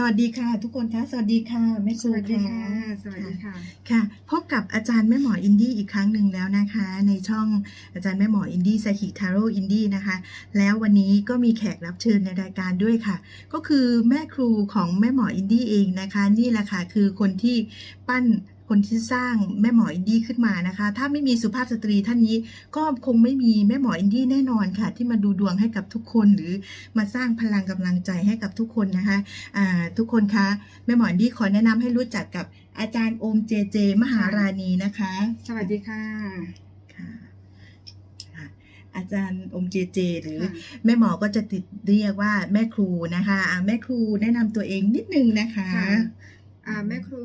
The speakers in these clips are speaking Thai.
สวัสดีค่ะทุกคนคะสวัสดีค่ะแม่คสรูวัสดีค่ะค่ะสวัสดีค่ะค่ะ พบกับอาจารย์แม่หมออินดี้อีกครั้งหนึ่งแล้วนะคะ ในช่องอาจารย์แม่หมออินดี้สกิทาโร่อินดี้นะคะ แล้ววันนี้ก็มีแขกรับเชิญในรายการด้วยค่ะ ก็คือแม่ครูของแม่หมออินดี้เองนะคะ นี่แหละค่ะคือคนที่ปั้น คนที่สร้างแม่หมออินดี้ขึ้นมานะคะ ถ้าไม่มีสุภาพสตรีท่านนี้ก็คงไม่มีแม่หมออินดี้แน่นอนค่ะ ที่มาดูดวงให้กับทุกคนหรือมาสร้างพลังกำลังใจให้กับทุกคนนะคะอ่าทุกคนคะแม่หมออินดี้ขอแนะนำให้รู้จักกับอาจารย์โอมเจเจ มหาราณีนะคะ สวัสดีค่ะค่ะค่ะอาจารย์โอมเจเจ หรือค่ะแม่หมอก็จะติดเรียกว่าแม่ครูนะคะอ่าแม่ครูแนะนำตัวเองนิดนึงนะคะค่ะอ่าแม่ครู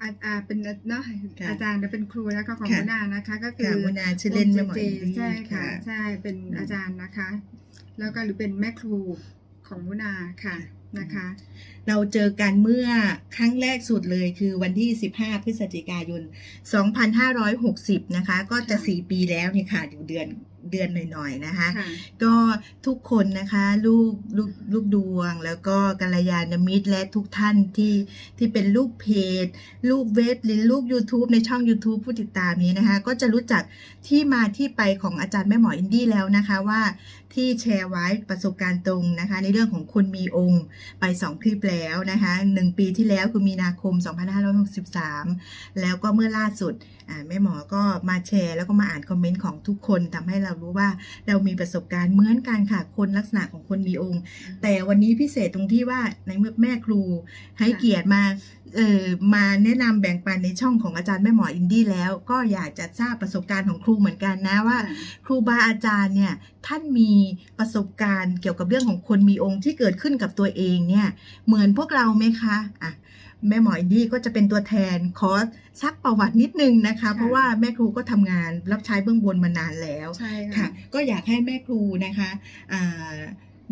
อ่าอ่าอ่าเป็นเนาะค่ะอาจารย์เป็นครูนะคะของค่ะมุนานะคะ ก็คืค่ะอมุนาชื่อเล่นแม่หมอเจอินดี้ใช่ค่ะค่ะ ใช่เป็นอืมอาจารย์นะคะ แล้วก็หรือเป็นแม่ครูของมุนาค่ะนะคะ เราเจอกันเมื่อครั้งแรกสุดเลยคือวันที่ 15 พฤศจิกายน 2560 นะคะ ก็จะค่ะ4ปีแล้วนี่ค่ะอยู่เดือน เดือนหน่อยๆนะคะค่ะก็ทุกคนนะคะลูกลูกลูกดวง แล้วก็กัลยาณมิตรและทุกท่านที่ที่เป็นลูกเพจ ลูกเว็บหรือลูก YouTube ในช่อง YouTube ผู้ติดตามนี้นะคะ ก็จะรู้จักที่มาที่ไปของอาจารย์แม่หมออินดี้แล้วนะคะว่าที่แชร์ไว้ประสบการณ์ตรงนะคะ ในเรื่องของคนมีองค์ไป 2 คลิปแล้วนะคะ1ปีที่แล้วคือมีนาคม 2563 แล้วก็เมื่อล่าสุดอ่าแม่หมอก็มาแชร์แล้วก็มาอ่านคอมเมนต์ของทุกคนทำให้เรารู้ว่าเรามีประสบการณ์เหมือนกันค่ะคนลักษณะของคนมีองค์ แต่วันนี้พิเศษตรงที่ว่าในเมื่อแม่ครูให้ค่ะเกียรติมาเออมาแนะนำแบ่งปันในช่องของอาจารย์แม่หมออินดี้แล้ว ก็อยากจะทราบประสบการณ์ของครูเหมือนกันนะว่า ครูบาอาจารย์เนี่ยท่านมีประสบการณ์เกี่ยวกับเรื่องของคนมีองค์ที่เกิดขึ้นกับตัวเองเนี่ยเหมือนพวกเราไหมคะอะ แม่หมออินดี้ก็จะเป็นตัวแทนขอซักประวัตินิดนึงนะคะค่ะเพราะว่าแม่ครูก็ทำงานรับใช้เบื้องบนมานานแล้วใช่ค่ะ ก็อยากให้แม่ครูนะคะอ่า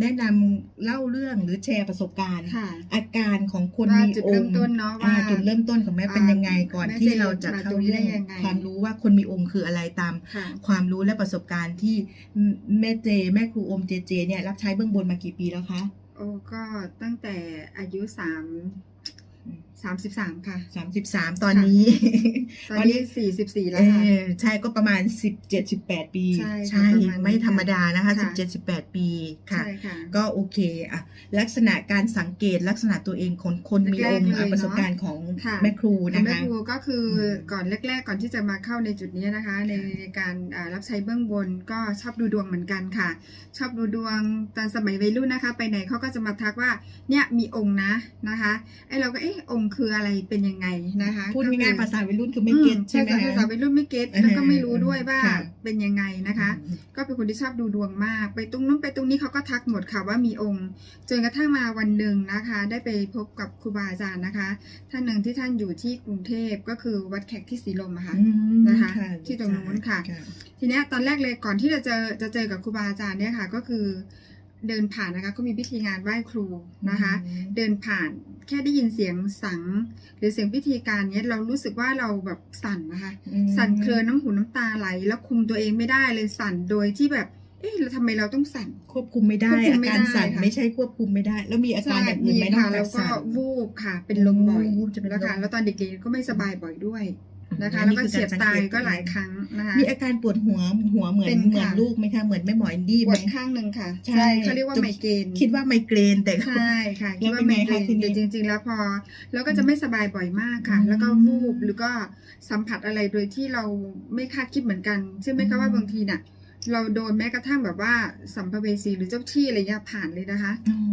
แนะนำเล่าเรื่องหรือแชร์ประสบการณ์ค่ะอาการของคนว่ามีจุดอเริ่งมค์ต้นเนาะอ่าว่าจุดเริ่มต้นของแม่เป็นยังไงก่อนแม่ที่จะเราจะมาเข้าตรงนี้เรื่องได้ยังไงความรู้ว่าคนมีองค์คืออะไรตามค่ะความรู้และประสบการณ์ที่แม่เจ แม่ครูโอมเจเจเนี่ยรับใช้เบื้องบนมากี่ปีแล้วคะโอ้ก็ตั้งแต่อายุสาม สามสิบสามค่ะ33ตอนนี้ ตอนนี้สี่สิบสี่แล้วเอค่ะอใช่ก็ประมาณ17 18ปี ใช่ค่ะประมาณนี้ไม่ธรรมดานะคะค่ะ17 18ปีค่ะใช่ค่ะ ก็โอเคอะลักษณะการสังเกตลักษณะตัวเองคนคนมีองค์แรกๆเลยอะประสบเนอะการณ์ของค่ะแม่ครูของนะแม่คะครูก็คืออมก่อนแรก ๆ ก่อนที่จะมาเข้าในจุดนี้นะคะ ในในการอ่ารับใช้เบื้องบนก็ชอบดูดวงเหมือนกันค่ะ ชอบดูดวงตอนสมัยวัยรุ่นนะคะ ไปไหนเขาก็จะมาทักว่าเนี่ยมีองค์นะนะคะไอเราก็เอ๊ะองค์คืออะไรเป็นยังไงนะคะพูดก็คือง่ายๆภาษาวัยรุ่นคือไม่เก็ตอืใช่ไหมภาคะษาวัยรุ่นไม่เก็ตเออแล้วก็ไม่รู้ด้วยว่าค่ะเป็นยังไงนะคะอืมก็เป็นคนที่ชอบดูดวงมาก ไปตรงนู้นไปตรงนี้เขาก็ทักหมดค่ะว่ามีองค์จนกระทั่งมาวันหนึ่งนะคะ ได้ไปพบกับครูบาอาจารย์นะคะ ท่านหนึ่งที่ท่านอยู่ที่กรุงเทพก็คือวัดแขกที่สีลมอะค่ะอืมนะคะค่ะที่ตรงนู้นค่ะ ทีเนี้ยตอนแรกเลยก่อนที่จะเจอจะเจอกับครูบาอาจารย์เนี่ยค่ะ ก็คือเดินผ่านนะคะก็มีพิธีงานไหว้ครูนะคะอืมเดินผ่าน แค่ได้ยินเสียงสัง หรือเสียงพิธีการเนี้ยเรารู้สึกว่าเราแบบสั่นนะคะอืมสั่นเคลือน้ำหูน้ำตาไหล แล้วคุมตัวเองไม่ได้เลยสั่นโดยที่แบบ เอ๊ะแล้วทำไมเราต้องสั่น ควบคุมไม่ได้ควบคุมอาไม่การได้สั่นค่ะไม่ใช่ควบคุมไม่ได้ แล้วมีอาการแบบอื่นไหมนอค่ะกจาแล้กวก็สั่นวูบค่ะ เป็นลมบ่อยวูบจะเป็นแล้วค่ะลมแล้วตอนเด็กๆก็ไม่สบายบ่อยด้วย นะคะอันแล้วนี้ก็คือเฉียดรสังตายเตก็หลายครั้งนะคะมีอาการปวดหัวหัวเหมือนเป็นเหมือนค่ะลูกไหมคะเหมือนแม่หมออินดี้ปไหมวดข้างหนึ่งค่ะใช่เขาเรียกว่าไมเกรนคิดว่าไมเกรนแต่ก็ใช่ค่ะแล้คิดวว่าเป็นไมไงเกรคะนทีนี้แต่จริง ๆ แล้วพอ แล้วก็จะไม่สบายบ่อยมากค่ะอืมแล้วก็วูบหรือก็สัมผัสอะไรโดยที่เราไม่คาดคิดเหมือนกันใช่ไหมอืคะมว่าบางทีน่ะ เราโดนแม้กระทั่งแบบว่าสัมภเวสีหรือเจ้าที่อะไรเงี้ยผ่านเลยนะคะ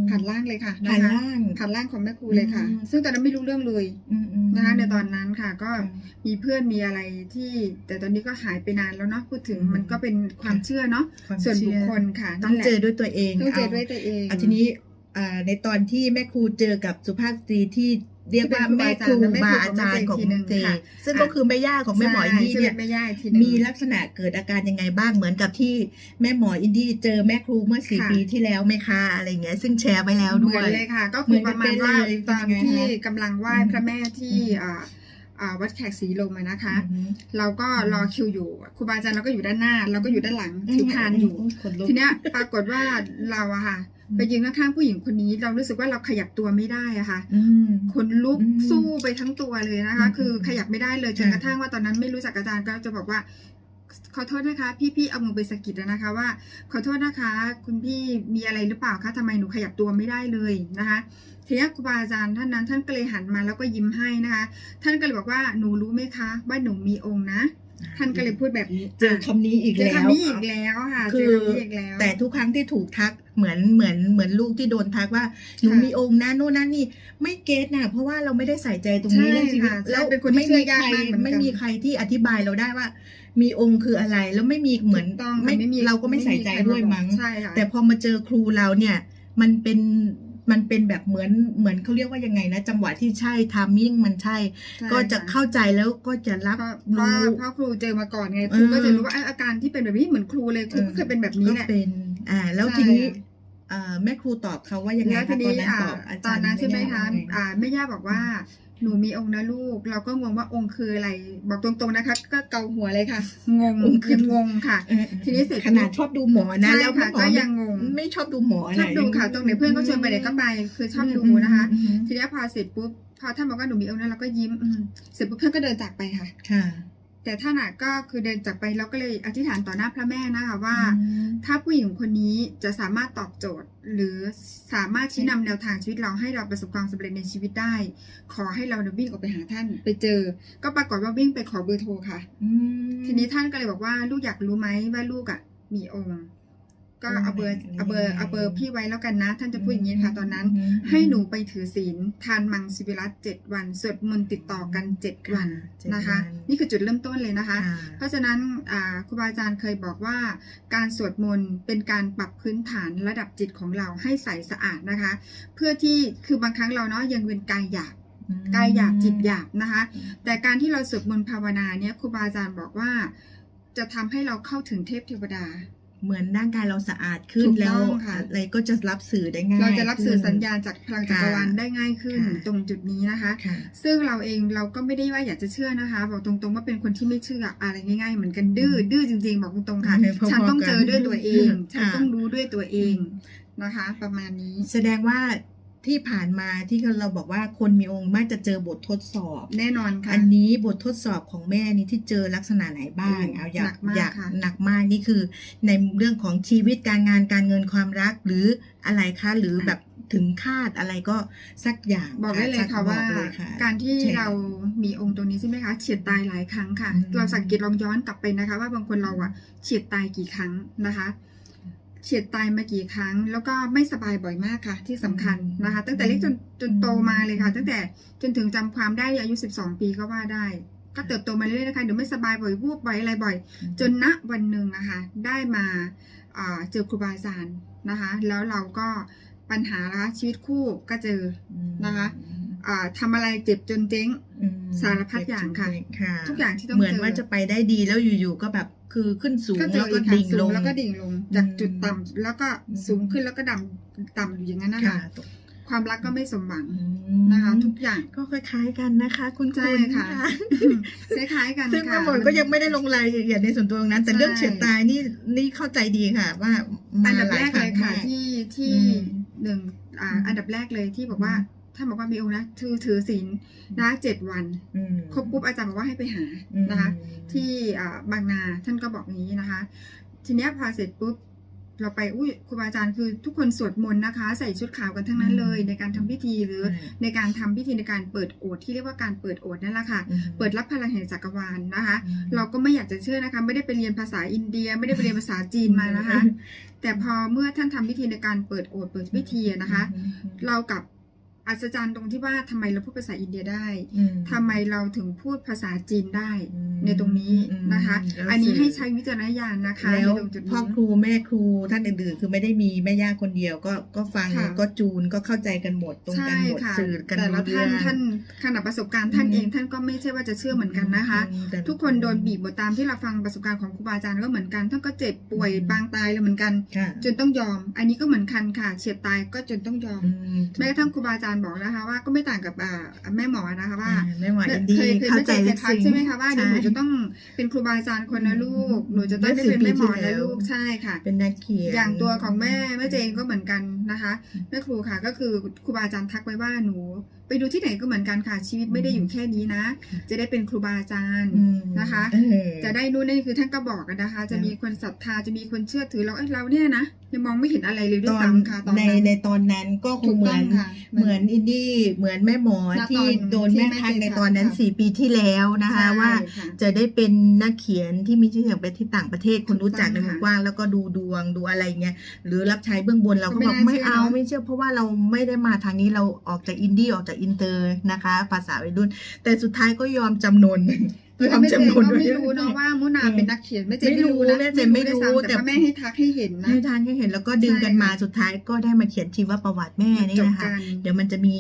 ผ่านร่างเลยค่ะผ่านนะคะล่างผ่านร่างของแม่ครูเลยค่ะอืมซึ่งตอนนั้นไม่รู้เรื่องเลยอืมอืมนะคะในตอนนั้นค่ะก็อืมมีเพื่อนมีอะไรที่ แต่ตอนนี้ก็หายไปนานแล้วเนาะพูดถึงอืมมันก็เป็นความเชื่อเนาะความส่วนบุคเชื่คลค่ะต้อนั่งนแหละเจอด้วยตัวเองต้องเจออาด้วยตัวเองอะทีนี้อ่าในตอนที่แม่ครูเจอกับสุภาพสตรีที่ เรียกว่าที่เป็นแม่ครูครูบาบาอาอาจาจารรย์ย์ของแม่ครูเจค่ะซึ่งก็คือแม่ย่าของแม่หมออินดี้ใช่เนี่ยใช่แม่ย่าอีกทีหนึ่งมีลักษณะเกิดอาการยังไงบ้างเหมือนกับที่แม่หมออินดี้เจอแม่ครูเมื่อสี่ค่ะปีที่แล้วไหมคะอะไรเงี้ยซึ่งแชร์ไว้แล้วเหด้มืวอนยเลยค่ะ ก็เหมืคืออนกัปนระมาณว่าเป๊ะเลยตอนเป็นยังไงที่คะกำลังไหว้อืมพระแม่ที่อืมอ่าอ่าวัดแขกศรีลมอะนะคะอืมเราก็รอคิวอยู่ครูบาอาจารย์เราก็อยู่ด้านหน้า เราก็อยู่ด้านหลังถือพานอยู่ขนลุกทีเนี้ยปรากฏว่าเราอะค่ะ ไปยืนข้างๆผู้หญิงคนนี้ เรารู้สึกว่าเราขยับตัวไม่ได้อะค่ะอืมขนลุกอืมสู้ไปทั้งตัวเลยนะคะอืมคือขยับไม่ได้เลยจนค่ะกระทั่งว่าตอนนั้นไม่รู้จักอาจารย์ก็จะบอกว่าขอโทษนะคะ พี่ๆเอามือไปสะกิดนะคะ ว่า ขอโทษนะคะ คุณพี่มีอะไรหรือเปล่าคะทำไมหนูขยับตัวไม่ได้เลยนะคะทีนี้ครูบาอาจารย์ท่านนั้นท่านก็เลยหันมาแล้วก็ยิ้มให้นะคะ ท่านก็เลยบอกว่าหนูรู้ไหมคะว่าหนูมีองค์นะ ท่านก็เลยพูดแบบนี้เจอคำนี้อีกเจอแล้ว คำนี้อีกแล้วค่ะคืเจออคำนี้อีกแล้ว แต่ทุกครั้งที่ถูกทักเหมือนเหมือนเหมือนลูกที่โดนทักว่าหนูค่ะมีองค์นะโน่นนั่นนี่ไม่เก็ตนะเพราะว่าเราไม่ได้ใส่ใจตรงนี้ใช่เรื่องชีวิตค่ะใช่แล้วเป็นคนที่ไม่มีเชื่อยากใครมากเหมือนกันไม่มีใครที่อธิบายเราได้ว่า มีองค์คืออะไรแล้วไม่มีเหมือนถูกต้องไม่ค่ะไม่มีเราก็ไม่ใส่ใจใครด้วยบอกมั้งใช่ค่ะแต่พอมาเจอครูเราเนี่ย มันเป็น มันเป็นแบบเหมือนเหมือนเขาเรียกว่ายังไงนะ จังหวะที่ใช่ทามมิ่งมันใช่ใช่ก็จะค่เข้าใจแล้วก็จะรับเพราะเพราะรู้เพราะครูเจอมาก่อนไงเอครูอก็จะรู้ว่าเอ้ยอาการที่เป็นแบบนี้เหมือนครูเลยครูก็เคยเป็นแบบนี้ก็แหละเป็นอ่า แล้วใช่ทีนี้ค่ะเอ่อแม่ครูตอบเขาว่ายังไงแล้วคะทีตอนนี้นั้นอ่าตอบอาตจาอรนย์นั้นใช่ไหมคะด้ว่าไงอ่าแม่ย่าบอกว่า หนูมีองค์นะลูก เราก็งงว่าองค์คืออะไร บอกตรงๆนะคะ ก็เกาหัวเลยค่ะ งงองค์คือคืองงค่ะเออทีนี้เสร็จขนาดชอบดูหมอนะใช่แล้วค่ะหมอก็ยังงงไม่ชอบดูหมอชอบดูค่ะตรงไหนเพื่อนก็ชวนไปไหนก็ไปคือชอบดูนะคะอืมอืมทีนี้พอเสร็จปุ๊บพอท่านบอกว่าหนูมีองค์นั้นเราก็ยิ้มอืมเสร็จปุ๊บท่านก็เดินจากไปค่ะค่ะ แต่ท่านอะก็คือเดินจากไปเราก็เลยอธิษฐานต่อหน้าพระแม่นะคะว่าอืมถ้าผู้หญิงคนนี้จะสามารถตอบโจทย์ หรือสามารถชี้นำแนวทางชีวิตเราให้เราประสบความสำเร็จในชีวิตได้ ขอให้เราเดินวิ่งออกไปหาท่าน ไปเจอ ก็ปรากฏว่าวิ่งไปขอเบอร์โทรค่ะอืมทีนี้ท่านก็เลยบอกว่าลูกอยากรู้ไหมว่าลูกอะมีองค์ ก็เอาเบอร์เอาเบอร์เอาเบอร์พี่ไว้แล้วกันนะ ท่านจะพูดอย่างนี้ค่ะ ตอนนั้นอืมให้หนูไปถือศีลทานมังสวิรัตเจ็ดวันสวดมนต์ติดต่อกันเจ็ดวันเจ็ดนะคะวันนี่คือจุดเริ่มต้นเลยนะคะค่ะเพราะฉะนั้นอ่าครูบาอาจารย์เคยบอกว่าการสวดมนต์เป็นการปรับพื้นฐานระดับจิตของเราให้ใสสะอาดนะคะ เพื่อที่คือบางครั้งเราเนาะยังเป็นกายหยาบกายหยาบจิตหยาบนะคะ แต่การที่เราสวดมนต์ภาวนาเนี่ยครูบาอาจารย์บอกว่า จะทำให้เราเข้าถึงเทพเทวดา เหมือนร่างกายเราสะอาดขึ้นถูกแล้ต้วองค่ะอะไรก็จะรับสื่อได้ง่าย เราจะรับสื่อขึ้นสัญญาณจากพลังจักรวาลค่ะได้ง่ายขึ้นค่ะตรงจุดนี้นะคะค่ะซึ่งเราเองเราก็ไม่ได้ว่าอยากจะเชื่อนะคะ บอกตรงๆว่าเป็นคนที่ไม่เชื่ออะไรง่ายๆเหมือนกันดื้อดื้อจริงๆ บอกตรงๆค่ะพอๆฉันต้องเจอด้วยตัวเองกันฉันค่ะต้องรู้ด้วยตัวเองนะคะ ประมาณนี้แสดงว่า ที่ผ่านมาที่เราบอกว่าคนมีองค์มักจะเจอบททดสอบ แน่นอนค่ะอันนี้บททดสอบของแม่นี่ที่เจอลักษณะไหนบ้างอืมเอาอยาหนักกมากอยากค่ะหนักมากนี่คือ ในเรื่องของชีวิตการงานการเงินความรักหรืออะไรคะหรือแบบถึงคาดอะไรก็สักอย่างบอกได้เลยสัค่ะบว่าอกเลยค่ะการที่ใช่เรามีองค์ตรงนี้ใช่ไหมคะเฉียดตายหลายครั้งค่ะอืมเราสังเกตลองย้อนกลับไปนะคะ ว่าบางคนเราอะเฉียดตายกี่ครั้งนะคะ เฉียดตายมากี่ครั้ง แล้วก็ไม่สบายบ่อยมากค่ะ ที่สำคัญนะคะ ตั้งแต่เล็กจนจนโตมาเลยค่ะ ตั้งแต่จนถึงจำความได้อายุ 12 ปีก็ว่าได้ ก็เติบโตมาเรื่อยๆนะคะเดี๋ยวไม่สบายบ่อยวูบบ่อยอะไรบ่อย จนณวันหนึ่งนะคะ ได้มาอ่าเจอครูบาอาจารย์นะคะ แล้วเราก็ปัญหาละชีวิตคู่ก็เจออืมนะคะอ่าทำอะไรเจ็บจนเจ๊งอืมสารพัดอย่างค่ะค่ะ ทุกอย่างที่ต้องเหมือนเจอว่าจะไปได้ดีแล้วอยู่ๆก็แบบ คือขึ้นสูงก็เจแล้อวอีก็กค่ะดิ่งสูลง งแล้วก็ดิ่งลง จากอืมจุดต่ำแล้วก็อืมสูงขึ้นแล้วก็ดำต่ำอยู่อย่างนั้นนะค่ะคะความรักก็ไม่สมหวังอืมนะคะ ทุกอย่าง ก็คล้ายๆกันนะคะ คุณใช่คุณค่ะ คล้ายๆกันซึ่งค่ะ แม่หมดก็ยังไม่ได้ลงรายละเอียดในส่วนตัวตรงนั้น แต่ใช่ เรื่องเฉียดตายนี่นี่เข้าใจดีค่ะ ว่ามาอันดับหลาแรยกครั้เลงยค่ะมาก ที่ที่อืมหนึ่งอ่าอืมอันดับแรกเลยที่บอกว่า อืม ท่านบอกว่ามีองค์นะถือถือศีลนะเจ็ดวันอืมครบปุ๊บอาจารย์บอกว่าให้ไปหาอืมนะคะ ที่อ่าบางนาท่านก็บอกอย่างนี้นะคะ ทีเนี้ยพอเสร็จปุ๊บเราไปอุ้ยครูบาอาจารย์คือทุกคนสวดมนต์นะคะ ใส่ชุดขาวกันทั้งนั้นเลย ในการทำพิธีหรือใช่ในการทำพิธีในการเปิดโอษฐ์ที่เรียกว่าการเปิดโอษฐ์นั่นแหละค่ะอืมเปิดรับพลังแห่งจักรวาลนะคะอืมเราก็ไม่อยากจะเชื่อนะคะ ไม่ได้ไปเรียนภาษาอินเดีย ไม่ได้ไปเรียนภาษาจีนมานะคะ แต่พอเมื่อท่านทำพิธีในการเปิดโอษฐ์เปิดพิธีอะนะคะ เรากับ อัศจรรย์ตรงที่ว่าทำไมเราพูดภาษาอินเดียได้อืมทำไมเราถึงพูดภาษาจีนได้อืมในตรงนี้นะคะแล้วอันนี้สื่ให้ใช้วิจารณญาณนะคะแล้วในตรงจุดพ่อนี้ครูแม่ครูท่านอื่นๆ คือไม่ได้มีแม่ย่าคนเดียวก็ก็ฟังค่ะก็จูนก็เข้าใจกันหมดตรงใช่กันหมดค่ะสื่อกันแต่ละรู้ท่านเรื่องท่านขณะประสบการณ์ท่านอืมเองท่านก็ไม่ใช่ว่าจะเชื่อเหมือนกันนะคะอืมแต่ทุกคนโดนบีบหมดตามที่เราฟังประสบการณ์ของครูบาอาจารย์ก็เหมือนกันท่านก็เจ็บป่วยอืมบางตายเลยเหมือนกันค่ะจนต้องยอม อันนี้ก็เหมือนกันค่ะเฉียดตายก็จนต้องยอมอืมแม้กระทั่งครูบาอาจารย์ย์บอกนะคะ ว่าก็ไม่ต่างกับอ่าแม่หมอนะคะว่าอ่าไม่หมออินดี้เคยเคยเข้าแม่ใจเจลึจะกทักซึ้งใช่ไหมคะว่าเดี๋ยวหนูใช่จะต้องเป็นครูบาอาจารย์คนนะลูกหนูจะต้องได้เมื่เป็อน10แม่หมอปีที่นะแล้วลูกใช่ค่ะ เป็นนักเขียนอย่างตัวของแม่แม่เจนก็เหมือนกัน นะคะแม่ครูค่ะก็คือครูบาอาจารย์ทักไว้ว่าหนู ไปดูที่ไหนก็เหมือนกันค่ะชีวิตไม่ได้อยู่แค่นี้นะ จะได้เป็นครูบาอาจารย์อืมนะคะเออจะได้นู่นนี่คือท่านก็บอกกันนะคะจะนะมีคนศรัทธาจะมีคนเชื่อถือเราเอ้ยเราเนี่ยนะยังมองไม่เห็นอะไรเลยด้ตวยอนซ้ำค่ะตอนในนั้นในตอนนั้นก็คถูงกเหมืต้อองนค่ะเหมือนอินดี้เหมือนแม่หมอณที่ตอนโดนแม่ที่แม่ทักเจนในทักตอนนั้นค่ะสี่ปีที่แล้วนะคะใช่ว่าค่ะจะได้เป็นนักเขียนที่มีชื่อเสียงไปที่ต่างประเทศคนรู้จักในถูกต้องวงกว้างแล้วก็ดูดวงดูอะไรเงี้ยหรือรับใช้เบื้องบนเราก็ก็บอกไม่ไม่น่าเชื่อเอาเนอะไม่เชื่อเพราะว่าเราไม่ได้มาทางนี้เราออกจากอินดี้ออกจากอินเตอร์นะคะ ภาษาวัยรุ่น แต่สุดท้ายก็ยอมจำนนยอมแม่เจนจำนก็นไม่รู้เนาะว่ามุนาเป็นนักเขียนแม่เจนไม่รู้นะแม่เจนไม่รู้ด้วยซ้ำแต่แต่ว่าแม่ให้ทักให้เห็นนะให้ทานให้เห็นแล้วก็ดึงกันมาสุดท้ายก็ได้มาเขียนชีวประวัติแม่นี่จบนะคะกันเดี๋ยวมันจะมี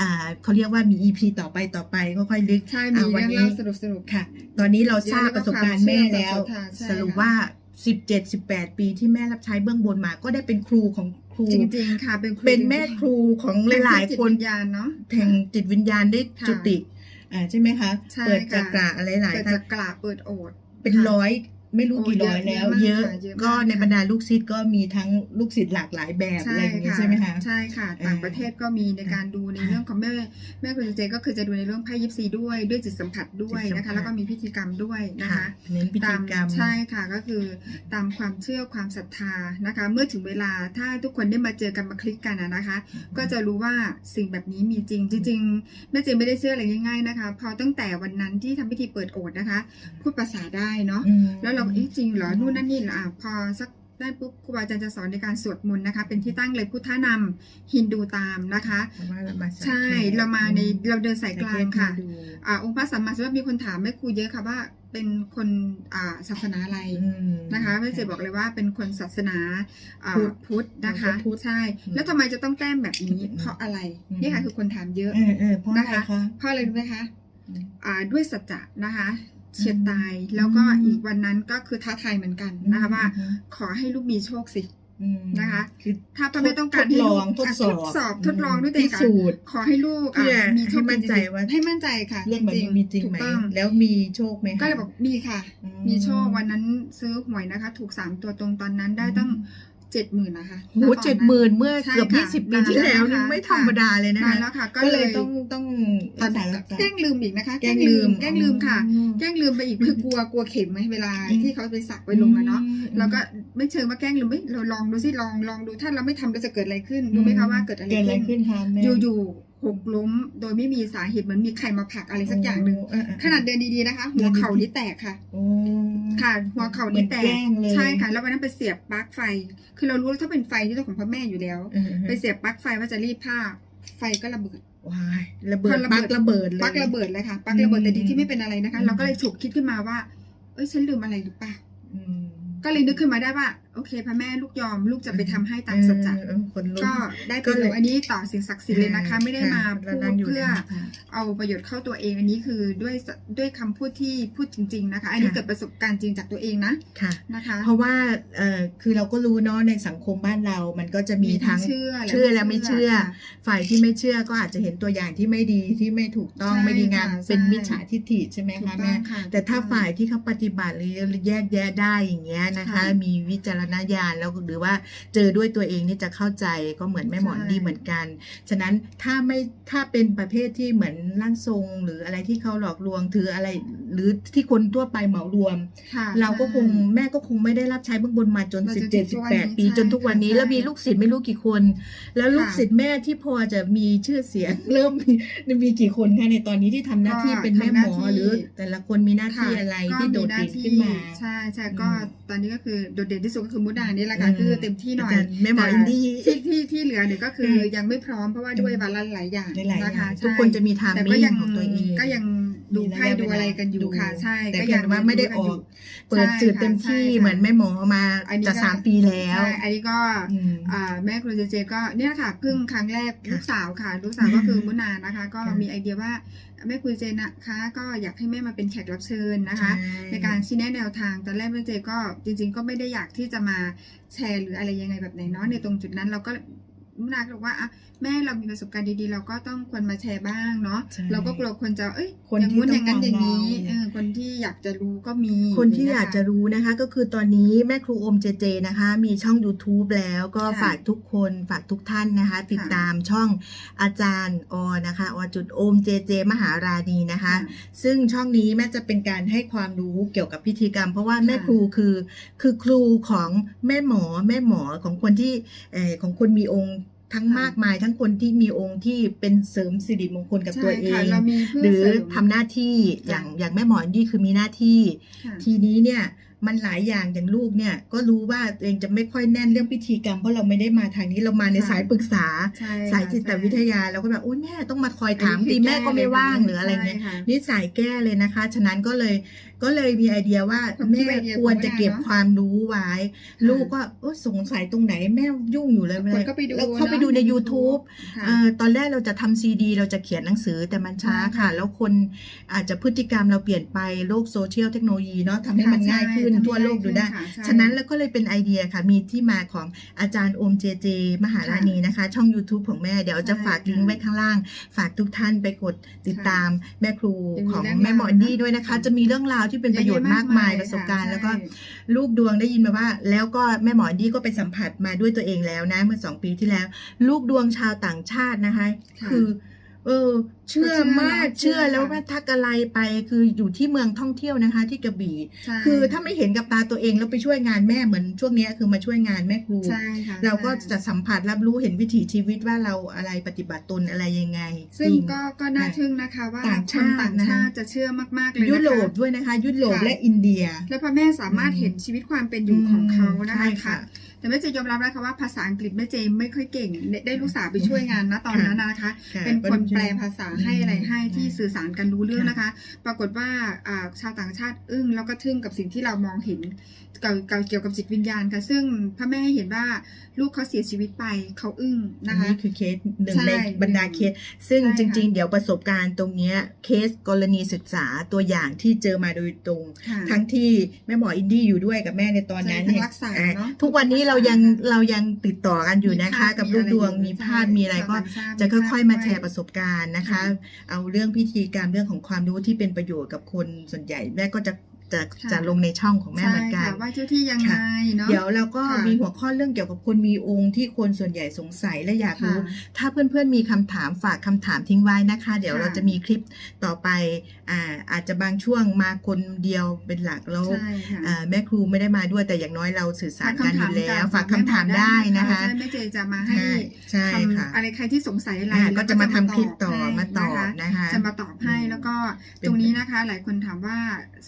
อ่าเขาเรียกว่ามี EP ต่อไปต่อไปค่อยๆลึกใช่มีอะวันเรื่องนี้เล่าสนุกสนุกๆค่ะ ตอนนี้เราทราบเยอะแล้วก็ประสบการณ์แม่แล้วความเชื่อความศรัทธาใช่สรุปว่า17 18ปีที่แม่รับใช้เบื้องบนมาก็ได้เป็นครูของ ครู จริงๆค่ะ เป็นครูเป็นแม่จริงๆครูของหลายๆคนจิตวิญญาณเนาะแห่งจิตวิญญาณได้ค่ะจุติ อ่าใช่ไหมคะ ใช่เปิดค่ะจักระอะไรหลายเปิดท่านจะกราบเปิดโอด เป็นค่ะร้อย ไม่รู้โอ้กี่ร้อยเยแล้อะวเยเยอะอะมากค่ะเยอะมากก็ในค่ะบรรดาลูกศิษย์ก็มีทั้งลูกศิษย์หลากหลายแบบอะไรอย่างนี้ใช่ไหมคะใช่ค่ะ ต่างประเทศก็มีในการดูในค่ะเรื่องของแม่แม่คุณเจก็คือจะดูในเรื่องไพ่ยิปซีด้วยด้วยจิตสัมผัสด้วยจิตสัมผันะคะสแล้วก็มีพิธีกรรมด้วยนะคะเน้นพิธีกรรมตาใช่ค่ะก็คือตามความเชื่อความศรัทธานะคะ เมื่อถึงเวลาถ้าทุกคนได้มาเจอกันมาคลิกกันอะนะคะ ก็จะรู้ว่าสิ่งแบบนี้มีจริงจริงๆแม่เจนไม่ได้เชื่ออะไรง่ายๆนะคะ พอตั้งแต่วันนั้นที่ทำพิธีเปิดโอดนะคะ พูดภาษาได้เนาะอืมแล้วเราก็เอ๊ะจริงเหรอนู่นนั่นนี่เหรออะพอสักได้ปุ๊บครูบาอาจารย์จะสอนในการสวดมนต์นะคะ เป็นที่ตั้งเลยพุทธนำฮินดูตามนะคะเพราะว่าเรามาสยใช่แขกเรามาในเราเดินสายกลางค่ะสยเทพฮินดูอ่าองค์พระสัมมาสัมพุทธเจ้ามีคนถามแม่ครูเยอะค่ะว่าเป็นคนอ่าศาสนาอะไรอืมนะคะแม่เจบอกเลยว่าเป็นคนศาสนาอ่าพุทธพุทธนะคะพุทธใช่อืมแล้วทำไมจะต้องแต้มแบบนี้อืมเพราะอะไรอืมนี่ค่ะคือคนถามเยอะเออเออเพราะอะไรนะคะคะเพราะอะไรรู้ไหมคะอืมอ่าด้วยสัจจะนะคะ เฉียดตาย แล้วก็อืมอีกวันนั้นก็คือท้าทายเหมือนกันนะคะว่าอืมขอให้ลูกมีโชคสิอืมนะคะคือถ้าพ่อแม่ต้องการทดให้ลลูอกงทดสอบทดสอบทดลองด้วยตัวเอพิงค่ะสูจน์ขอให้ลูกเพื่ออะมีโชคให้มั่นใจริงๆว่าให้มั่นใจค่ะเรื่องแบบนี้มีจริงถูไหมกต้องแล้วมีโชคไหมคะก็เลยบอกมีค่ะอืมีโชควันนั้นซื้อหวยนะคะ ถูกสามตัวตรงตอนนั้นได้ตั้ง เจ็ดหมื่นนะคะโหเจ็ดหมื่นเมื่อใช่เกือบค่ะยี่สิบปีที่แล้วนี่นานแล้วนะคะไม่ธรรมดาเลยนะนานคะแล้วค่ะ ก็ก็เลเลยยต้องต้องรักษารักษาแกล้งลืมอีกนะคะ แกล้งลืม แกล้งลืมค่ะอืมแกล้งลืมไปอีกคือกลัวกลัวเข็มไหมเวลาอืมที่เขาไปสักไปลงอะเนาะอืมเราก็ไม่เชิงว่าแกล้งลืมไม่เราลองดูสิลองลองดูถ้าเราไม่ทำเราจะเกิดอะไรขึ้นรู้ไหมคะว่าเกิดอะไรเกิดอะไรขึ้ขึ้นนคะแม่อยู่ๆ หกล้ม โดยไม่มีสาเหตุเหมือนมีใครมาผลักอะไรสักอย่างหนึ่งเออเออขนาดเดินดีๆนะคะ หัวเข่านี่แตกค่ะ โอ้ ค่ะ หัวเข่านี่แตเหมืกอนแกล้งเลย ใช่ค่ะ แล้ววันนั้นไปเสียบปลั๊กไฟ คือเรารู้ว่าถ้าเป็นไฟที่ต้องของพ่อแม่อยู่แล้ว เออเออไปเสียบปลั๊กไฟว่าจะรีดผ้า ไฟก็ระเบิด ว้ายระเบิดพอระปัเบิกดระเบิดเลย ปลั๊กระเบิดเลยค่ะปลั๊กระเบิดอืมแต่ดีที่ไม่เป็นอะไรนะคะ อืม เราก็เลยฉุกคิดขึ้นมาว่า เอ้ยฉันลืมอะไรหรือเปล่า อืมก็เลยนึกขึ้นมาได้ว่า โอเคพระแม่ลูกยอมลูกจะไปทำให้ตามสัจจะเออเออคนลุกก็ได้ปก็ระเลโยยชน์อันนี้ต่อสิ่งศักดิ์สิทธิ์เลยนะคะ ไม่ได้มาค่ะพูดแล้วนั่งยู่เพื่อในนั้นค่ะเอาประโยชน์เข้าตัวเองอันนี้คือด้วยสด้วยคำพูดที่พูดจริง ๆนะคะ อันนี้ค่ะเกิดประสบการณ์จริงจากตัวเองนะค่ะนะคะ เพราะว่าเอ่อคือเราก็รู้เนาะในสังคมบ้านเรา มันก็จะมีทั้งเชื่อเชื่อและไม่เชื่อค่ะฝ่ายที่ไม่เชื่อก็อาจจะเห็นตัวอย่างที่ไม่ดีที่ไม่ถูกต้องใช่ไม่ดีงามค่ะเป็นใช่มิจฉาทิฏฐิใช่ไหมถูกคะต้แม่องค่ะแต่ถ้าถูกองฝ่ายที่เขาปฏิบัติหรือแยกแยะได้อย่างเงี้ยนะคะค่ะมีวิจารณญาณแล้วหรือว่าเจอด้วยตัวเองนี่จะเข้าใจก็เหมือนแม่หมอนใช่ดีเหมือนกัน ฉะนั้นถ้าไม่ถ้าเป็นประเภทที่เหมือนร่างทรง หรืออะไรที่เขาหลอกลวงถืออะไร หรือที่คนทั่วไปเหมารวมค่ะเราก็คงใช่แม่ก็คงไม่ได้รับใช้เบื้องบนมาจนมาจสินบเจ็ดถึสิงบทุกวันแปดนี้ปีใช่จนทุกวันนี้ค่ะแล้วมีลูกศิษย์ไม่รู้กี่คน แล้วลูกค่ะศิษย์แม่ที่พอจะมีชื่อเสียงเริ่มมีมีกี่คนคะในตอนนี้ที่ทำหน้าที่ก็เป็นแม่หมอทำหน้าที่หรือ แต่ละคนมีหน้าที่ค่ะอะไรก็ที่โดดหน้เด่นขึ้นมา ใช่ใช่อืมก็ตอนนี้ก็คือโดดเด่นที่สุดก็คือมุดานี่แหละค่ะอืมคือเต็มที่หน่อยอาจารย์แม่หมออินดี้ที่ที่ที่เหลือเนี่ยก็คืออืมยังไม่พร้อมเพราะว่าด้วยวาระหลายอย่างหลายๆอนะคะย่างใช่ทุกคนจะมีไทม์แต่มิ่ก็ยังงของตัวเองก็ยัง ดูไพ่ดูอะไรกันอยู่ค่ะ ใช่แต่ก็เพียงแต่ว่าไม่ได้ออก เปิดสื่อเต็มที่ใช่ค่ะเหมือนแม่หมอมาอันนี้จะก็สามปีแล้วใช่อันนี้ก็อืมอ่าแม่ครูเจเจก็เนี่ยค่ะเพิ่งครั้งแรกค่ะลูกสาวค่ะ ลูกสาวก็คือมุนานะคะ ก็ค่ะมีไอเดียว่าแม่ครูเจนะคะก็อยากให้แม่มาเป็นแขกรับเชิญนะคะใช่ในการชี้แนะแนวทางตอนแรกแม่เจก็จริง ๆ ก็ไม่ได้อยากที่จะมาแชร์หรืออะไรยังไงแบบไหนเนาะในตรงจุดนั้นเราก็ มุนาก็บอกว่าอะแม่เรามีประสบการณ์ดีๆ เราก็ต้องควรมาแชร์บ้างเนาะใช่เราก็กลัวคนจะเอ้ยคนอย่างงู้นที่อย่างนั้นต้อองย่างนี้การเรา เออคนที่อยากจะรู้ก็มีคนที่อยากจะงเงี้รู้นะคะ ก็คือตอนนี้แม่ครูโอมเจเจนะคะ มีช่อง YouTube แล้วก็ค่ะฝากทุกคนฝากทุกท่านนะคะ ติดตามช่องอาจารย์ออนะคะอจุดโอมเจเจ มหาราณีนะคะ ค่ะ ซึ่งช่องนี้แม่จะเป็นการให้ความรู้เกี่ยวกับพิธีกรรม เพราะว่าแม่ค่ะครูคือคือครูของแม่หมอแม่หมอของคนที่เออของคนมีองค์ ทั้งค่ะมากมาย ทั้งคนที่มีองค์ที่เป็นเสริมสิริมงคลกับใช่ตัวเอค่ะงเรามีเพื่หรือเสริมทำหน้าที่ค่ะอย่างอย่างแม่หมอนี่คือมีหน้าที่ค่ะทีนี้เนี่ยมันหลายอย่างอย่างลูกเนี่ยก็รู้ว่าตัวเองจะไม่ค่อยแน่นเรื่องพิธีกรรมเพราะเราไม่ได้มาทางนี้เรามาในค่ะสายปรึกษาใช่สายค่ะจิตใช่วิทยาเราก็แบบโอ้ยแม่ต้องมาคอยถามอันตีนี้คือแม่ก็ไม่ว่างแก้เลยหรืออะไรเงี้ยใช่ค่ะนี่สายแก้เลยนะคะ ฉะนั้นก็เลย ก็เลยมีไอเดียว่าผมคิแม่ดไอเดียควรจะเก็บผมว่าเนอะความรู้ไว้ลูกก็เออสงสัยตรงไหนแม่ยุ่งอยู่เลยคนก็ไปดูแล้วเข้าไปเนอะดูใน ใน YouTube ค่ะ เออตอนแรกเราจะทำซีดี เราจะเขียนหนังสือแต่มันช้าใช่ค่ะค่ะ แล้วคนอาจจะพฤติกรรมเราเปลี่ยนไปโลกโซเชียลเทคโนโลยีเนาะทำให้มันง่ายขึ้นใช่ทั่วโลกดูได้ ค่ะใช่ ฉะนั้นแล้วก็เลยเป็นไอเดียค่ะ มีที่มาของอาจารย์โอมเจเจ มหาราณีนะคะ ช่อง YouTube ของแม่เดี๋ยวจะใช่ฝากลิงก์ไว้ข้างล่าง ฝากทุกท่านไปกดติดตามแม่ครูยังมีของเรื่องแม่หมอราวนะนี่ด้วยนะคะ จะมีเรื่องราวที่เป็นประโยชน์มากมายประสบการณ์ แล้วก็ใช่ลูกดวงได้ยินมาว่า แล้วก็แม่หมอนี่ก็ไปสัมผัสมาด้วยตัวเองแล้วนะ เมื่อสองปีที่แล้ว ลูกดวงชาวต่างชาตินะคะค่ะคือ เออ เชื่อมากเชื่เชื่ออแล้วค่ะว่าทักอะไรไปคืออยู่ที่เมืองท่องเที่ยวนะคะ ที่กระบี่ใช่คือถ้าไม่เห็นกับตาตัวเองแล้วไปช่วยงานแม่เหมือนช่วงเนี้ยคือมาช่วยงานแม่ครูใช่ค่ะเราก็ใช่จะสัมผัสรับรู้เห็นวิถีชีวิตว่าเราอะไรปฏิบัติตนอะไรยังไง ซึ่งจริก็ก็น่าทึ่งนะคะว่าต่างคชานติต่างนะคะชาติจะเชื่อมากๆเลยนะคะยุโรปด้วยนะคะ ยุโรปค่ะและอินเดีย แล้วพระแม่สามารถอืมเห็นชีวิตความเป็นอยู่ของเขานะใช่คะค่ะ แต่แม่เจยอมรับนะคะว่าภาษาอังกฤษแม่เจไม่ค่อยเก่ง ได้ได้ลูกสาวไปช่วยงานนะตอนนั้นนะคะค่ะเป็นคนแปลภาษาให้อะไรให้อืมที่สื่อสารกันรู้เรื่องค่ะนะคะ ปรากฏว่าอ่าชาวต่างชาติอึ้งแล้วก็ทึ่งกับสิ่งที่เรามองเห็นเกี่ยวกับเกี่ยวกับจิตวิญญาณค่ะ ซึ่งพระแม่ให้เห็นว่าลูกเขาเสียชีวิตไปเขาอึ้งอันะนคะนี้คือเคสหนึ่งใช่ในบรรดาเคส ซึ่งใช่จค่ะริง ๆ เดี๋ยวประสบการณ์ตรงเนี้ยเคสกรณีศึกษาตัวอย่างที่เจอมาโดยตรงค่ะทั้งที่แม่หมออินดี้อยู่ด้วยกับแม่ในตอนนั้นใช่ทั้งเนี่ยรักษาอะเนอะทุกวันนี้เรายังรักษาเรายังติดต่อกันอยู่นะคะ กับลูกดวงมีภาพมีอะไรก็จะค่อยๆมาแชร์ประสบการณ์นะคะค่ะเอาเรื่องพิธีกรรมเรื่องของความรู้ที่เป็นประโยชน์กับคนส่วนใหญ่แม่ก็จะ จะค่ะจะลงในช่องของแม่ใช่เหมือนกันค่ะว่าเจ้าที่ยังไงค่ะเนาะเดี๋ยวเราก็ค่ะมีหัวข้อเรื่องเกี่ยวกับคนมีองค์ที่คนส่วนใหญ่สงสัยและอยากรู้ค่ะถ้าเพื่อนๆมีคำถามฝากคำถามทิ้งไว้นะคะ เดี๋ยวค่ะเราจะมีคลิปต่อไปอ่าอาจจะบางช่วงมาคนเดียวเป็นหลักแล้วใช่ค่ะอ่าแม่ครูไม่ได้มาด้วยแต่อย่างน้อยเราสื่อสารฝากกันคำอถามยู่แล้วกับฝากคำถามได้นะคะใช่แม่เจจะมาให้ใช่ใช่ค่ะคำอะไรใครที่สงสัยอะไรอ่าแล้ก็วจะมาทำคลิปต่อให้มาตอบนะคะนะคะจะมาตอบให้อืมแล้วก็เป็นตรงนี้นะคะ หลายคนถามว่า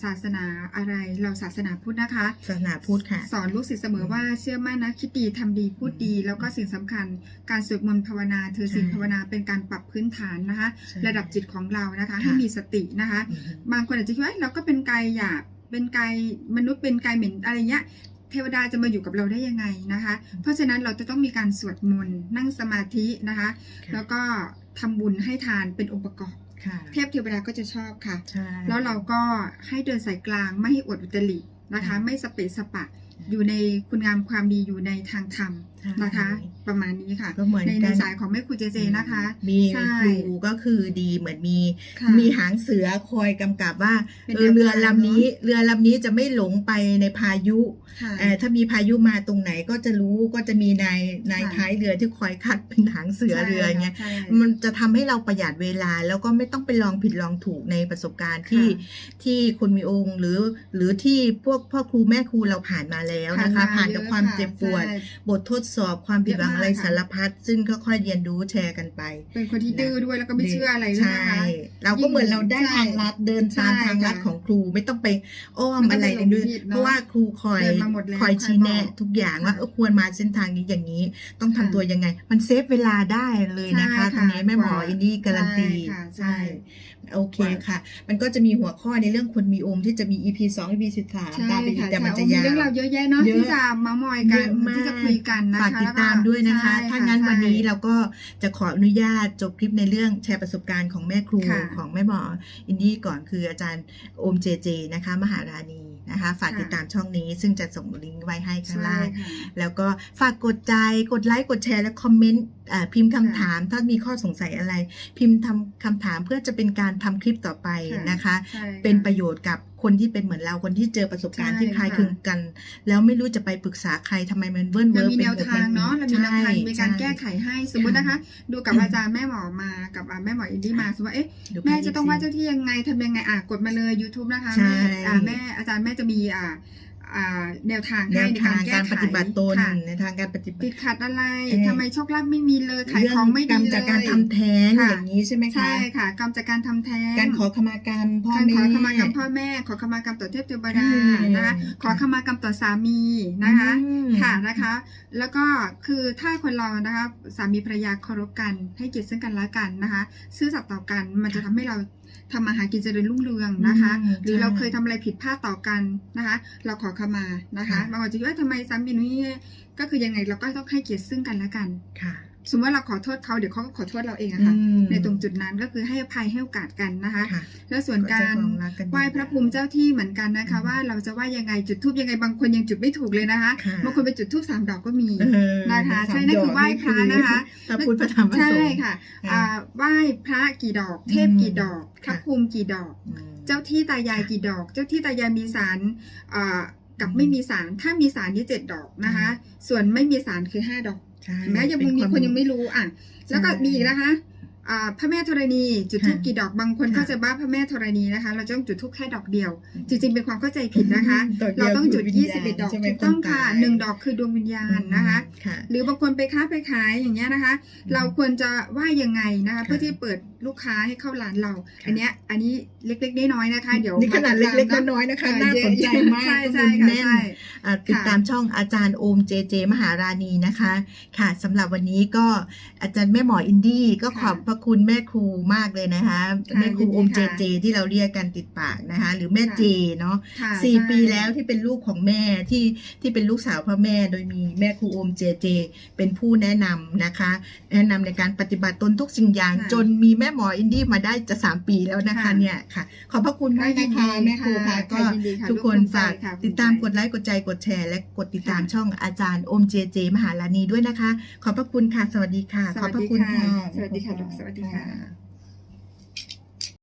ศาสนาอะไรเราศาสนาพุทธนะคะ ศาสนาพุทธค่ะ สอนลูกศิษย์เสมอว่าเชื่อมั่นนะคิดดีทำดีพูดดี แล้วก็สิ่งสำคัญ การสวดมนต์ภาวนาถือศีลใช่ภาวนาเป็นการปรับพื้นฐานนะคะ ใช่ระดับจิตของเรานะคะค่ะให้มีสตินะคะ อืมบางคนอาจจะคิดว่าเอ้ยเราก็เป็นกายหยาบเป็นกายมนุษย์เป็นกายเหม็นอะไรเงี้ย เทวดาจะมาอยู่กับเราได้ยังไงนะคะ เพราะฉะนั้นเราจะต้องมีการสวดมนต์นั่งสมาธินะคะ ค่ะ แล้วก็ทำบุญให้ทานเป็นองค์ประกอบค่ะ เทพเทวดาก็จะชอบค่ะใช่แล้วเราก็ให้เดินสายกลางไม่ให้อวดอุตรินะคะค่ะไม่สเปะสปะอยู่ในคุณงามความดีอยู่ในทางธรรมใช่ นะคะ ประมาณนี้ค่ะก็เหมือนในกัในนสายของแม่ครูเจเจนะคะ มีใช่ครูก็คือดีเหมือนมีค่ะมีหางเสือคอยกำกับว่าเป็นเออเรือแนวทางลำนี้เรือลำนี้จะไม่หลงไปในพายุค่ะเอ่อถ้ามีพายุมาตรงไหนก็จะรู้ก็จะมีนายนายค่ะท้ายเรือที่คอยคัดเป็นหางเสือเรืออย่างเงี้ยใช่มันจะทำให้เราประหยัดเวลา แล้วก็ไม่ต้องไปลองผิดลองถูกในประสบการณ์ที่ค่ะที่คนมีองค์หรือหรือที่พวกพ่อครูแม่ครูเราผ่านมาแล้วนะคะ ผ่านกับความเจ็บปวดใช่บททดสอบความผิดหวังเยอะมากอะไรค่ะสารพัดซึ่งค่อยๆเรียนรู้แชร์กันไป เป็นคนที่ดื้อด้วยแล้วก็ไม่เชื่ออะไรด้วยนะคะใช่เราก็เหมือนเราได้ใช่ทางลัดเดินตามใช่ทางลัดค่ะของครูไม่ต้องไปอ้อมไม่ต้องอะไรไปเลยด้วยหลงผิดเนอะเพราะว่าครูคอยเดินมาหมดแล้วคอยชี้แนะคอยบอกทุกอย่างว่าค่ะเออควรมาเส้นทางนี้อย่างนี้ ต้องทำค่ะตัวยังไง มันเซฟเวลาได้เลยนะคะใช่ตรค่ะงนี้แม่หมอกว่าอินดี้การันตีใช่ค่ะใช่ โอเคค่ะ มันก็จะมีหัวข้อในเรื่องคนมีองค์ที่จะมี EP 2 EP 13ใช่ตามไปอีกค่ะแต่มันจะมียาวเรื่องราวเยอะแยะเนาะเยอะที่จะเมามอยกัเยนอะมากที่จะคุยกันนะคะฝากติดตามด้วยนะคะใช่ถ้างั้นใช่วันนี้เราก็จะขออนุญาตจบคลิปในเรื่องแชร์ประสบการณ์ของแม่ครูค่ะของแม่หมออินดี้ก่อนคืออาจารย์โอมเจเจนะคะ มหาราณี นะคะ ฝากค่ะติดตามช่องนี้ซึ่งจะส่งลิงก์ไว้ให้ข้างใช่ล่างค่ะแล้วก็ฝากกดใจกดไลค์กดแชร์และคอมเมนต์อ่าพิมพ์คำค่ะถาม ถ้ามีข้อสงสัยอะไร พิมพ์ทำคำถามเพื่อจะเป็นการทำคลิปต่อไปค่ะนะคะใช่ค่ะเป็นประโยชน์กับ คนที่เป็นเหมือนเราคนที่เจอประสบการณ์ใช่ที่คล้ายค่ะคลึงกัน แล้วไม่รู้จะไปปรึกษาใครทำไมมันเวิ้นเราเว้อมีเป็แนนวหมดทางเนาะเรามีแนวทางใช่มีการแก้ไขให้สมมุตินะคะ ดูกับอืมอาจารย์แม่หมอมากับอ่าแม่หมออินดี้มาสมมติว่าเอ๊ะดูแม่ภาพจะต้องสิว่าเจ้าที่ยังไงทำยังไงอะกดมาเลย YouTube นะคะใช่แม่อ่าแม่อาจารย์แม่จะมีอ่าอ่า แนวทางแนให้วในทากางรแก้การไขปฏิบัติตนค่ะในทางการปฏิบัติติดขัดอะไรเอ่อทำไมโชคลาภไม่มีเลยขายเรื่ของไม่กรดีรมเลยจากการทำแท้งค่ะอย่างนี้ใช่ไหมคะใช่ค่ะกรรมจากการทำแท้งการขอขมากรรมพ่อการแม่ขอขมากรรมพ่อแม่ ขอขมากรรมต่อเทพเทวดาอืมนะคะขอขมากรรมต่อสามีนะคะอืมค่ะนะคะ แล้วก็คือถ้าคนเรานะคะสามีภรรยาเคารพกันให้เกียรติซึ่งกันและกันนะคะ ซื่อสัตย์ต่อกันมันจะทำให้เรา ทำมาหากินเจริญรุ่งเรืองนะคะอืมหรือเราใช่เคยทำอะไรผิดพลาดต่อกันนะคะ เราขอขมานะคะค่ะบางคนจะคิดว่าทำไมสามีหนูนี่ก็คือยังไงเราก็ต้องให้เกียรติซึ่งกันและกันค่ะ สมมติว่าเราขอโทษเขาเดี๋ยวเขาก็ขอโทษเราเองอะค่ะอืมในตรงจุดนั้นก็คือให้อภัยให้โอกาสกันนะคะ ค่ะแล้วส่วนการก็จะครองรักกัน ไหว้พระภูมิเจ้าที่เหมือนกันนะคะ อืมว่าเราจะไหว้ยังไงจุดทูบยังไงบางคนยังจุดไม่ถูกเลยนะคะค่ะ บางคนไปจุดทูบสามดอกก็มี เออนะคะใช่สามนั่นดกคือไหว้พระนะคะ พระพุทธพระธรรมพระสงฆ์ใช่ค่ะค่ะอ่าไหว้พระกี่ดอก เทพกี่ดอกพค่ะ ระภูมิกี่ดอก อืม เจ้าที่ตายายกี่ดอก เจ้าที่ตายายมีสารอ่ากับไม่มีสารถ้ามีสารนี่เจ็ดดอกนะคะ ส่วนไม่มีสารคือห้าดอกใช่ แม้ยังเป็มีวาคนยังไม่รู้อะ แล้วก็ใช่มีอีกนะคะอ่า พระแม่ธรณีจุดทูบค่ะกี่ดอกบางคนค่ะก็จะบ้าพระแม่ธรณีนะคะ เราจะต้องจุดทูบแค่ดอกเดียว จริงๆเป็นความเข้าใจผิดนะคะดกดียวเราต้องจุดคืยี่วิญสิบญาณเอ็ดดอกใช่ไหมถูกต้องนค่ะตายหนึ่งดอกคือดวงวิญญาณนะคะค่ะหรือบางคนไปค้าไปขายอย่างเงี้ยนะคะ เราควรจะไหว่ายังไงนะคะเพื่อที่เปิดลูกค้าให้เข้าร้านเราค่ะอันเนี้ยอันนี้เล็กๆน้อยๆนะคะ เดี๋ยวนี่ขนาดมเล็กติดตามๆน้อยๆนะคะเออน่าสนใจมากใช่ข้อใช่มูลค่ะแน่นใช่อ่าติดตามช่องอาจารย์โอมเจเจ มหาราณีนะคะ ค่ะสำหรับวันนี้ก็อาจารย์แม่หมออินดี้ก็ขค่ะอบพระคุณแม่ครูมากเลยนะคะค่ะแม่ครูยินดีโอมเจค่ะเจที่เราเรียกกันติดปากนะคะ หรือแม่ค่ะเจเนาะค่ะสี่ใช่ปีแล้วที่เป็นลูกของแม่ที่ที่เป็นลูกสาวพ่อแม่โดยมีแม่ครูโอมเจเจ เป็นผู้แนะนำนะคะ แนะนำในการปฏิบัติตนทุกสิ่งอย่างค่ะจนมีแม่หมออินดี้มาได้จะสามปีแล้วนะคะค่ะเนี่ยค่ะ ขอบพระคุณมากนะคะแม่ครูค่ะก็ยินดีะทุกคนร่วมภูมิใจฝากค่ะติดตามภูกมิดใจไลค์กดใจกดแชร์ และกดติดตามค่ะช่องอาจารย์โอมเจเจ มหาลานีด้วยนะคะ ขอบพระคุณค่ะสวัสดีค่ะสขอวับสพระดีคุณค่ะค่ะสวัสดีค่ะ嗯